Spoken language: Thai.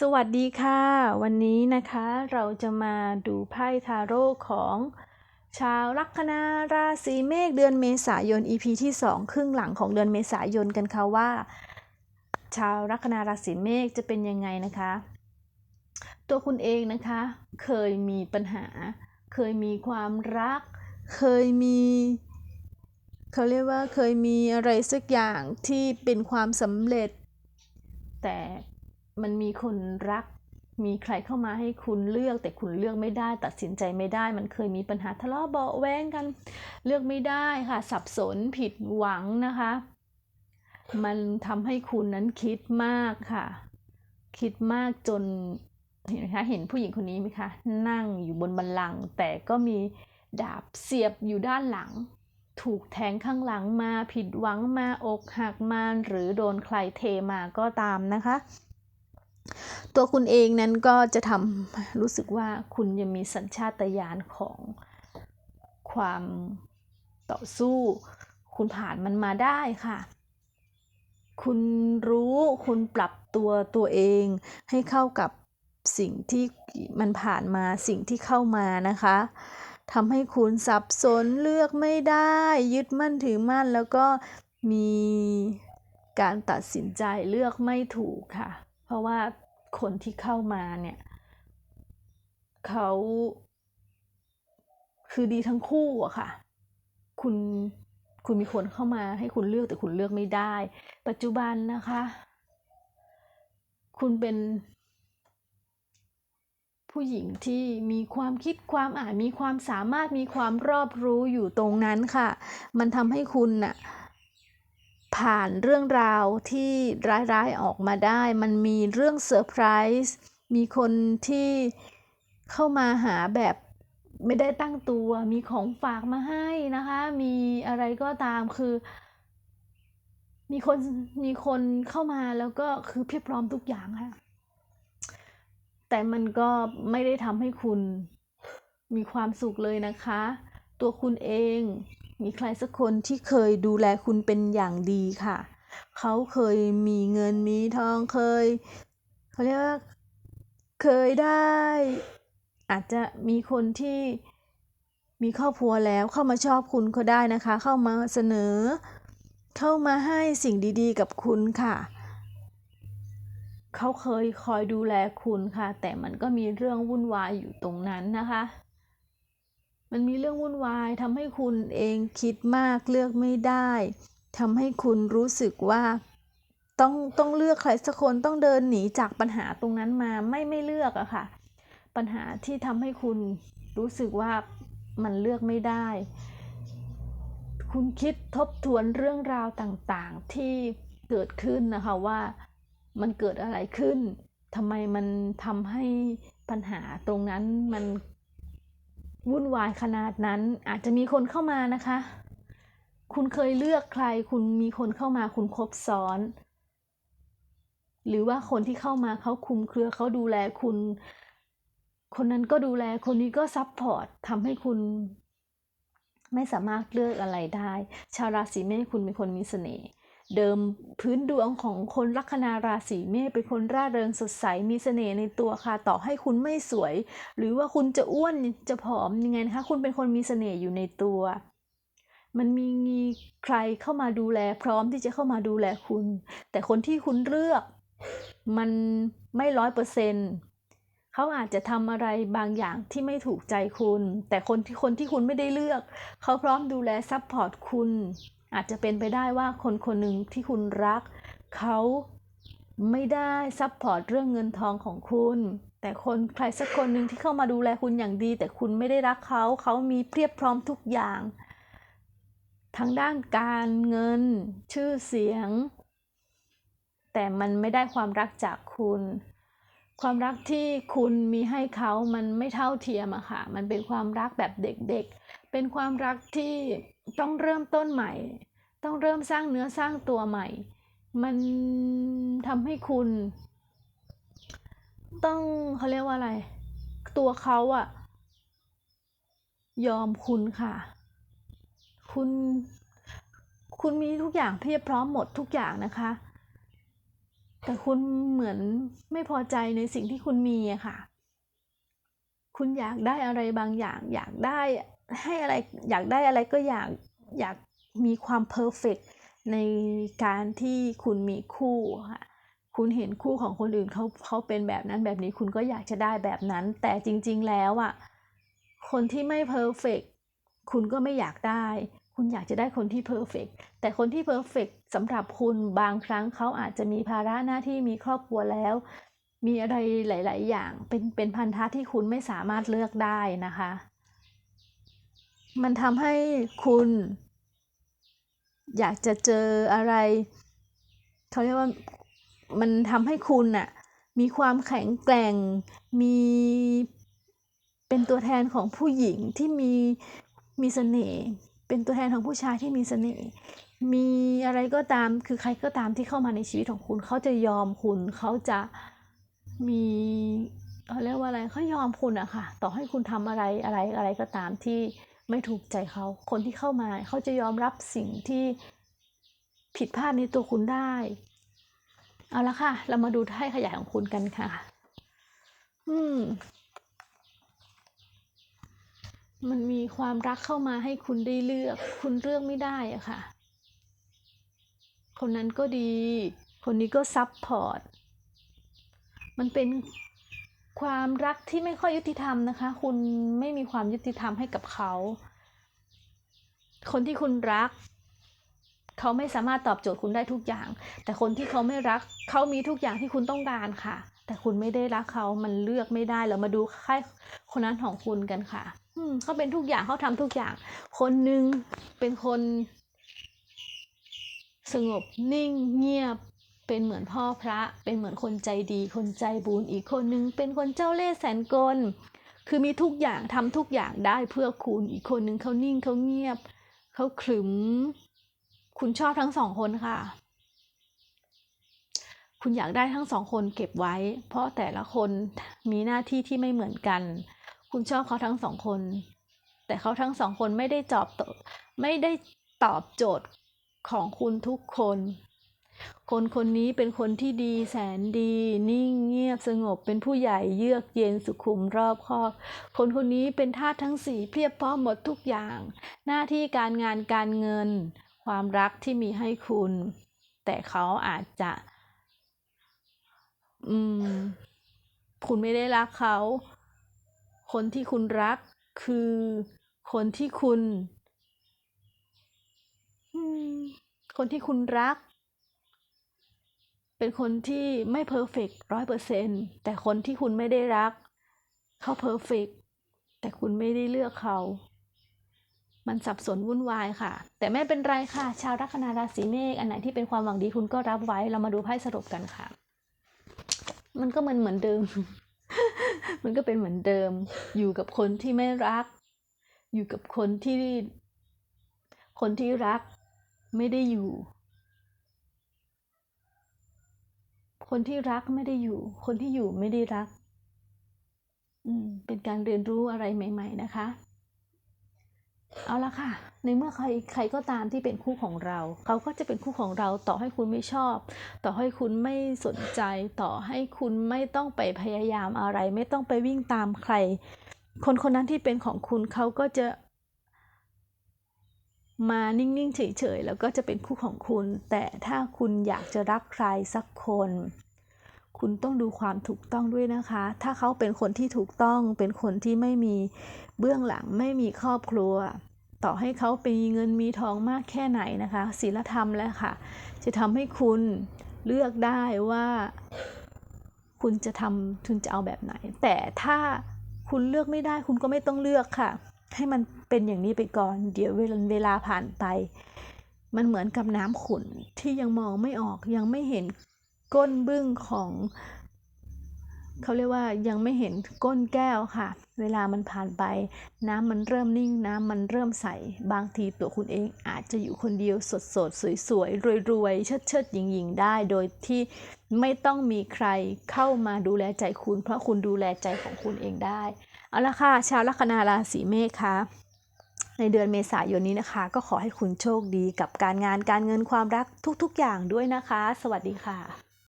สวัสดีค่ะ วันนี้นะคะเราจะมาดูไพ่ทาโร่ของ ชาวลัคนาราศีเมษเดือนเมษายน EP ที่ 2 ครึ่งหลังของเดือนเมษายนกันค่ะว่า ชาวลัคนาราศีเมษจะเป็นยังไงนะคะ ตัวคุณเองนะคะ เคยมีปัญหา เคยมีความรัก เคยมีเขาเรียกว่าเคยมีอะไรสักอย่างที่เป็นความสำเร็จ แต่ มันมีคนรัก มีใครเข้ามาให้คุณเลือก แต่คุณเลือกไม่ได้ ตัดสินใจไม่ได้ มันเคยมีปัญหาทะเลาะเบาะแว้งกัน เลือกไม่ได้ค่ะ สับสนผิดหวังนะคะ มันทำให้คุณนั้นคิดมากค่ะ คิดมากจนเห็นไหมคะเห็นผู้หญิงคนนี้ไหมคะ นั่งอยู่บนบันลังแต่ก็มีดาบเสียบอยู่ด้านหลัง ถูกแทงข้างหลังมาผิดหวังมาอกหักมาหรือโดนใครเทมาก็ตามนะคะ ตัวคุณเองนั้นก็จะทำรู้สึกว่าคุณยังมีสัญชาตญาณของความต่อสู้ คุณผ่านมันมาได้ค่ะ คุณรู้คุณปรับตัวตัวเองให้เข้ากับสิ่งที่มันผ่านมาสิ่งที่เข้ามานะคะทำให้คุณสับสนเลือกไม่ได้ ยึดมั่นถือมั่น แล้วก็มีการตัดสินใจเลือกไม่ถูกค่ะ เพราะว่าคนที่เข้ามาเนี่ยเขาคือดีทั้งคู่อะค่ะ คุณคุณมีคนเข้ามาให้คุณเลือกแต่คุณเลือกไม่ได้ ปัจจุบันนะคะ คุณเป็นผู้หญิงที่มีความคิดความอ่านมีความสามารถมีความรอบรู้อยู่ตรงนั้นค่ะ มันทำให้คุณน่ะ ผ่านเรื่องราวที่ร้ายๆออกมาได้ มันมีเรื่องเซอร์ไพรส์มีคนที่เข้ามาหาแบบไม่ได้ตั้งตัว มีของฝากมาให้นะคะ มีอะไรก็ตามคือ มีคนมีคนเข้ามาแล้วก็คือเพียบพร้อมทุกอย่างค่ะ แต่มันก็ไม่ได้ทำให้คุณมีความสุขเลยนะคะ ตัวคุณเอง มีใครสักคนที่เคยดูแลคุณเป็นอย่างดีค่ะ เขาเคยมีเงินมีทองเคยเขาเรียกว่าเคยได้ อาจจะมีคนที่มีครอบครัวแล้วเข้ามาชอบคุณก็ได้นะคะ เข้ามาเสนอ เข้ามาให้สิ่งดีๆ กับคุณค่ะเขาเคยคอยดูแลคุณค่ะ แต่มันก็มีเรื่องวุ่นวายอยู่ตรงนั้นนะคะ มันมีเรื่องวุ่นวายทำให้คุณเองคิดมากเลือกไม่ได้ทำให้คุณรู้สึกว่าต้องต้องเลือกใครสักคนต้องเดินหนีจากปัญหาตรงนั้นมาไม่ไม่เลือกอะค่ะ ปัญหาที่ทำให้คุณรู้สึกว่ามันเลือกไม่ได้ คุณคิดทบทวนเรื่องราวต่างๆที่เกิดขึ้นนะคะว่ามันเกิดอะไรขึ้นทำไมมันทำให้ปัญหาตรงนั้นมัน วุ่นวายขนาดนั้น อาจจะมีคนเข้ามานะคะ คุณเคยเลือกใคร คุณมีคนเข้ามาคุณครบซ้อน หรือว่าคนที่เข้ามาเขาคุมเครือเขาดูแลคุณ คนนั้นก็ดูแลคนนี้ก็ซับพอร์ตทำให้คุณไม่สามารถเลือกอะไรได้ ชาวราศีเมษคุณเป็นคนมีเสน่ห์ เดิมพื้นดวงของคนลัคนาราศีเมษเป็นคนร่าเริงสดใสมีเสน่ห์ในตัวค่ะ ต่อให้คุณไม่สวย หรือว่าคุณจะอ้วนจะผอมยังไงนะคะ คุณเป็นคนมีเสน่ห์อยู่ในตัว มันมีใครเข้ามาดูแล พร้อมที่จะเข้ามาดูแลคุณ แต่คนที่คุณเลือก มันไม่ร้อยเปอร์เซ็นต์เขาอาจจะทำอะไรบางอย่างที่ไม่ถูกใจคุณ แต่คนที่คนที่คุณไม่ได้เลือก เขาพร้อมดูแลซัพพอร์ตคุณ อาจจะเป็นไปได้ว่าคนคนหนึ่งที่คุณรัก เขาไม่ได้ซัพพอร์ตเรื่องเงินทองของคุณ แต่คนใครสักคนหนึ่งที่เข้ามาดูแลคุณอย่างดี แต่คุณไม่ได้รักเขา เขามีเพียบพร้อมทุกอย่าง ทั้งด้านการเงิน ชื่อเสียง แต่มันไม่ได้ความรักจากคุณ ความรักที่คุณมีให้เขามันไม่เท่าเทียมอะค่ะ มันเป็นความรักแบบเด็กๆ เป็นความรักที่ ต้องเริ่มต้นใหม่ ต้องเริ่มสร้างเนื้อสร้างตัวใหม่ มันทำให้คุณ ต้องเขาเรียกว่าอะไร ตัวเขาอะยอมคุณค่ะ คุณ คุณมีทุกอย่างเพียบพร้อมหมดทุกอย่างนะคะ แต่คุณเหมือนไม่พอใจในสิ่งที่คุณมีอะค่ะ คุณอยากได้อะไรบางอย่าง อยากได้ ให้อะไรอยากได้อะไรก็อยากอยากมีความเพอร์เฟกในการที่คุณมีคู่ค่ะคุณเห็นคู่ของคนอื่นเขาเขาเป็นแบบนั้นแบบนี้คุณก็อยากจะได้แบบนั้น แต่จริง ๆ แล้วอะคนที่ไม่เพอร์เฟกคุณก็ไม่อยากได้ คุณอยากจะได้คนที่เพอร์เฟกแต่คนที่เพอร์เฟกสำหรับคุณบางครั้งเขาอาจจะมีภาระหน้าที่มีครอบครัวแล้ว มีอะไรหลาย ๆ อย่างเป็นเป็นพันธะที่คุณไม่สามารถเลือกได้นะคะ มันทำให้คุณ อยากจะเจออะไรเขาเรียกว่ามันทำให้คุณน่ะมีความแข็งแกร่ง มีเป็นตัวแทนของผู้หญิงที่มีมีเสน่ห์ เป็นตัวแทนของผู้ชายที่มีเสน่ห์ มีอะไรก็ตาม คือใครก็ตามที่เข้ามาในชีวิตของคุณ เขาจะยอมคุณ เขาจะมีเขาเรียกว่าอะไรเขายอมคุณอะค่ะ ต่อให้คุณทำอะไรอะไรอะไรก็ตามที่ ไม่ถูกใจเขา คนที่เข้ามาเขาจะยอมรับสิ่งที่ผิดพลาดในตัวคุณได้ เอาละค่ะ เรามาดูไพ่ขยายของคุณกันค่ะ อืม มันมีความรักเข้ามาให้คุณได้เลือก คุณเลือกไม่ได้อะค่ะ คนนั้นก็ดี คนนี้ก็ซับพอร์ต มันเป็น ความรักที่ไม่ค่อยยุติธรรมนะคะ คุณไม่มีความยุติธรรมให้กับเขา คนที่คุณรัก เขาไม่สามารถตอบโจทย์คุณได้ทุกอย่าง แต่คนที่เขาไม่รัก เขามีทุกอย่างที่คุณต้องการค่ะ แต่คุณไม่ได้รักเขา มันเลือกไม่ได้ เรามาดูใครคนนั้นของคุณกันค่ะ อืมเขาเป็นทุกอย่างเขาทำทุกอย่าง คนหนึ่งเป็นคน สงบนิ่งเงียบ เป็นเหมือนพ่อพระ เป็นเหมือนคนใจดี คนใจบุญอีกคนนึง เป็นคนเจ้าเล่ห์แสนกล คือมีทุกอย่างทำทุกอย่างได้เพื่อคุณ อีกคนนึงเขานิ่งเขาเงียบ เขาขรึม คุณชอบทั้งสองคนค่ะ คุณอยากได้ทั้งสองคนเก็บไว้ เพราะแต่ละคนมีหน้าที่ที่ไม่เหมือนกัน คุณชอบเขาทั้งสองคน แต่เขาทั้งสองคนไม่ได้จอบไม่ได้ตอบโจทย์ของคุณทุกคน คนคนนี้เป็นคนที่ดีแสนดี นิ่งเงียบสงบเป็นผู้ใหญ่เยือกเย็นสุขุมรอบคอบ คนคนนี้เป็นธาตุทั้งสี่เพียบพร้อมหมดทุกอย่าง หน้าที่การงานการเงิน ความรักที่มีให้คุณ แต่เขาอาจจะ อืม คุณไม่ได้รักเขา คนที่คุณรักคือคนที่คุณ คนที่คุณรัก เป็นคนที่ไม่เพอร์เฟกต์ร้อยเปอร์เซ็นแต่คนที่คุณไม่ได้รัก เขาเพอร์เฟกแต่คุณไม่ได้เลือกเขา มันสับสนวุ่นวายค่ะ แต่ไม่เป็นไรค่ะ ชาวลัคนาราศีเมษอันไหนที่เป็นความหวังดีคุณก็รับไว้เรามาดูไพ่สรุปกันค่ะ มันก็เหมือนเหมือนเดิม มันก็เป็นเหมือนเดิม อยู่กับคนที่ไม่รัก อยู่กับคนที่ คนที่รักไม่ได้อยู่ คนที่รักไม่ได้อยู่ คนที่อยู่ไม่ได้รักอืมเป็นการเรียนรู้อะไรใหม่ ๆ นะคะ เอาละค่ะ ในเมื่อใครใครก็ตามที่เป็นคู่ของเรา เขาก็จะเป็นคู่ของเรา ต่อให้คุณไม่ชอบ ต่อให้คุณไม่สนใจ ต่อให้คุณไม่ต้องไปพยายามอะไร ไม่ต้องไปวิ่งตามใคร คนคนนั้นที่เป็นของคุณเขาก็จะมานิ่ง ๆ เฉย ๆ แล้วก็จะเป็นคู่ของคุณ แต่ถ้าคุณอยากจะรักใครสักคน คุณต้องดูความถูกต้องด้วยนะคะ ถ้าเขาเป็นคนที่ถูกต้อง เป็นคนที่ไม่มีเบื้องหลัง ไม่มีครอบครัว ต่อให้เขาเป็นเงินมีทองมากแค่ไหนนะคะศีลธรรมแล้วค่ะ จะทำให้คุณเลือกได้ว่า คุณจะทำคุณจะเอาแบบไหน แต่ถ้าคุณเลือกไม่ได้ คุณก็ไม่ต้องเลือกค่ะ ให้มันเป็นอย่างนี้ไปก่อน เดี๋ยวเวลาผ่านไป มันเหมือนกับน้ำขุ่นที่ยังมองไม่ออกยังไม่เห็น ก้นบึ้งของเขาเรียกว่ายังไม่เห็นก้นแก้วค่ะ เวลามันผ่านไป น้ำมันเริ่มนิ่ง น้ำมันเริ่มใส บางทีตัวคุณเองอาจจะอยู่คนเดียวสดสดสวยๆ รวยๆ เชิดเชิดหยิงๆ ได้ โดยที่ไม่ต้องมีใครเข้ามาดูแลใจคุณ เพราะคุณดูแลใจของคุณเองได้ เอาละค่ะ ชาวลัคนาราศีเมษค่ะในเดือนเมษายนนี้นะคะ ก็ขอให้คุณโชคดีกับการงานการเงินความรักทุกๆ อย่างด้วยนะคะ สวัสดีค่ะ